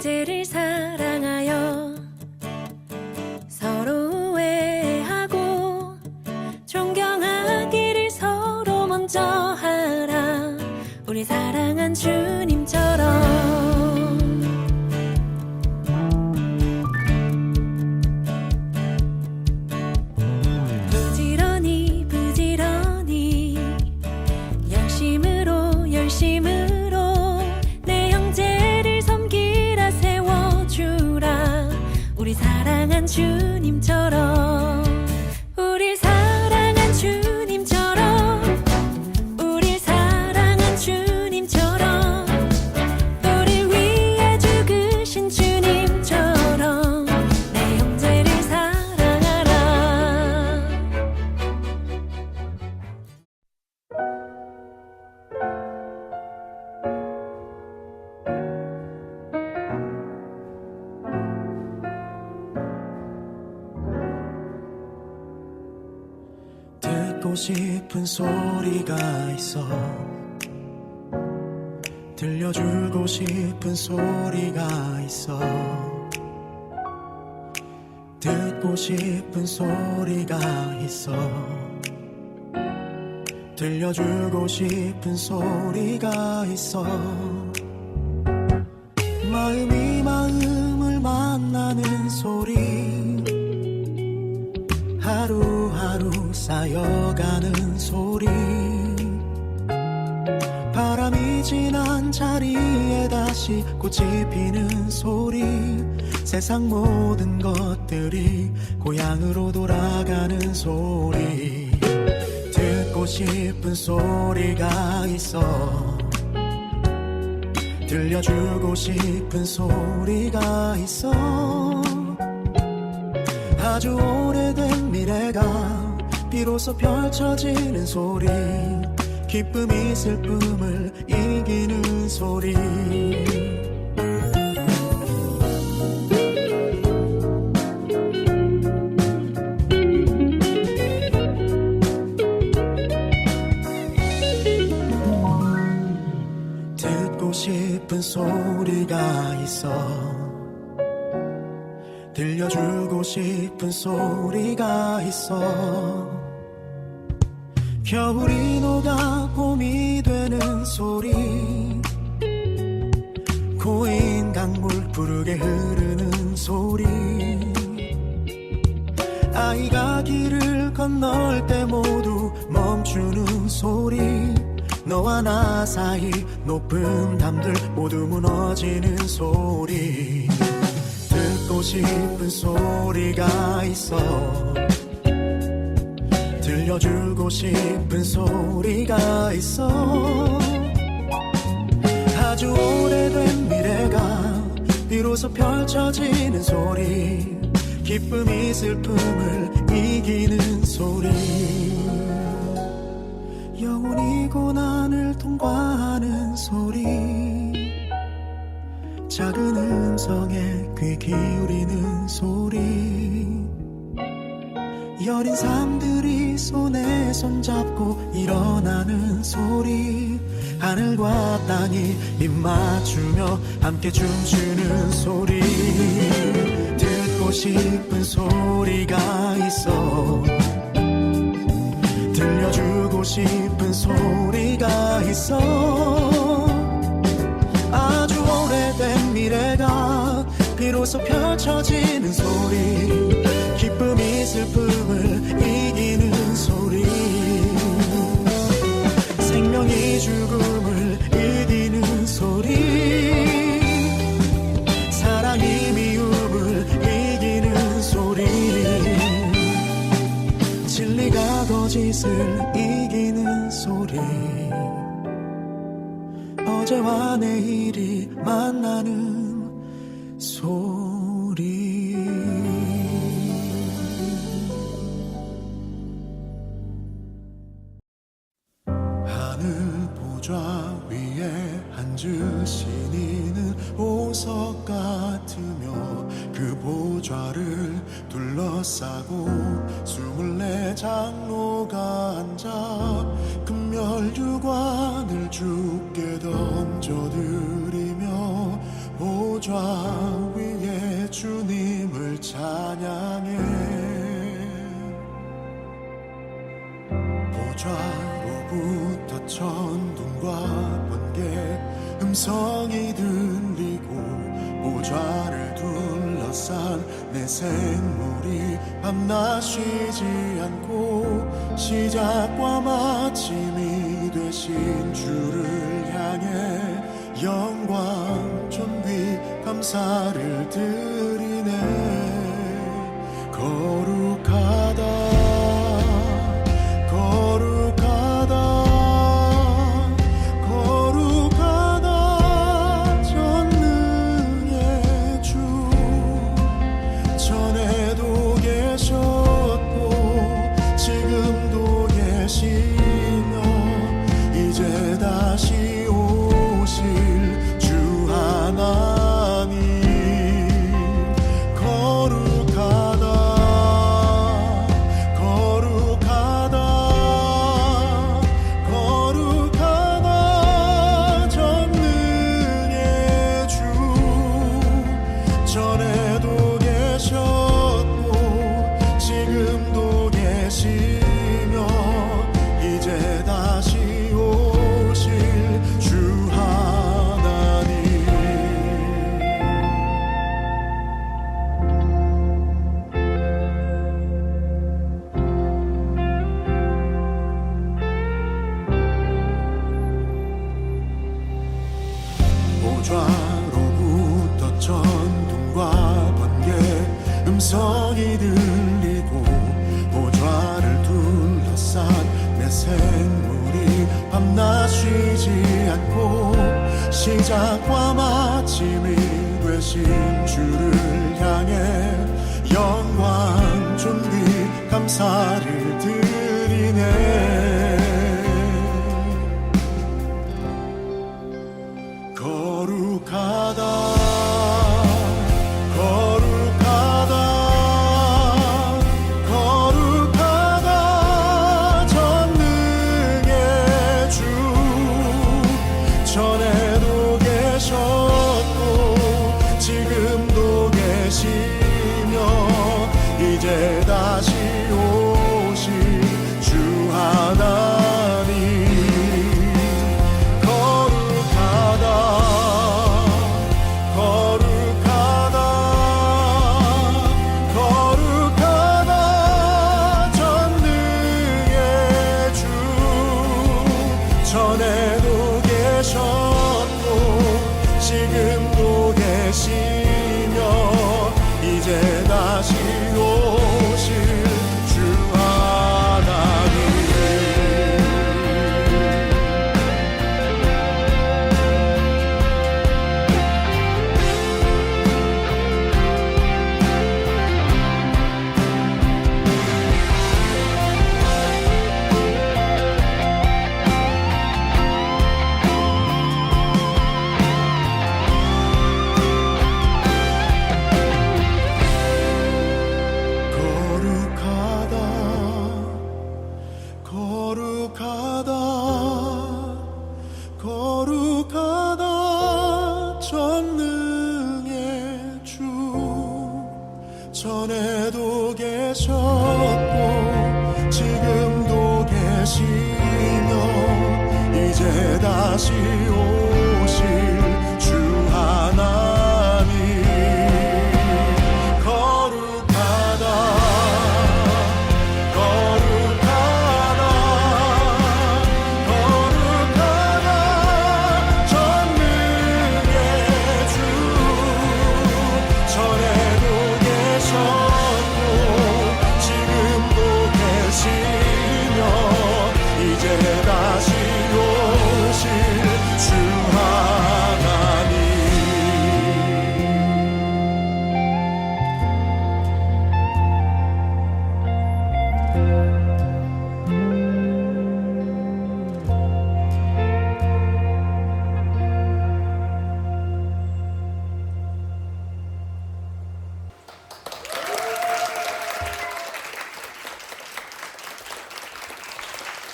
형제를 사랑 사 듣고 싶은 소리가 있어. 들려주고 싶은 소리가 있어. 듣고 싶은 소리가 있어. 들려주고 싶은 소리가 있어. 마음이 마음을 만나는 소리 하루하루 쌓여가는 소리. 바람이 지난 자리에 다시 꽃이 피는 소리. 세상 모든 것들이 고향으로 돌아가는 소리. 듣고 싶은 소리가 있어. 들려주고 싶은 소리가 있어. 아주 미래가 비로소 펼쳐지는 소리. 기쁨이 슬픔을 이기는 소리. 듣고 싶은 소리가 있어 들려주고 싶은 소리가 있어. 겨울이 녹아 봄이 되는 소리. 고인 강물 푸르게 흐르는 소리. 아이가 길을 건널 때 모두 멈추는 소리. 너와 나 사이 높은 담들 모두 무너지는 소리 싶은 소리가 있어. 들려주고 싶은 소리가 있어. 아주 오래된 미래가 비로소 펼쳐지는 소리. 기쁨이 슬픔을 이기는 소리. 영원히 고난을 통과하는 소리 작은 음성에 귀 기울이는 소리. 여린 삶들이 손에 손잡고 일어나는 소리. 하늘과 땅이 입 맞추며 함께 춤추는 소리. 듣고 싶은 소리가 있어. 들려주고 싶은 소리가 있어 비로소 펼쳐지는 소리. 기쁨이 슬픔을 이기는 소리. 생명이 죽음을 이기는 소리. 사랑이 미움을 이기는 소리. 진리가 거짓을 이기는 소리. 어제와 내일이 만나는 앉으신 이는 보석 같으며 그 보좌를 둘러싸고 스물네 장로가 앉아 금멸류관을 주께 던 음성이 들리고 모자를 둘러싼 내 생물이 밤낮 쉬지 않고 시작과 마침이 되신 주를 향해 영광 존귀 감사를 드리 시작과 마침이 되신 주를 향해 영광 존귀 감사를 드리네.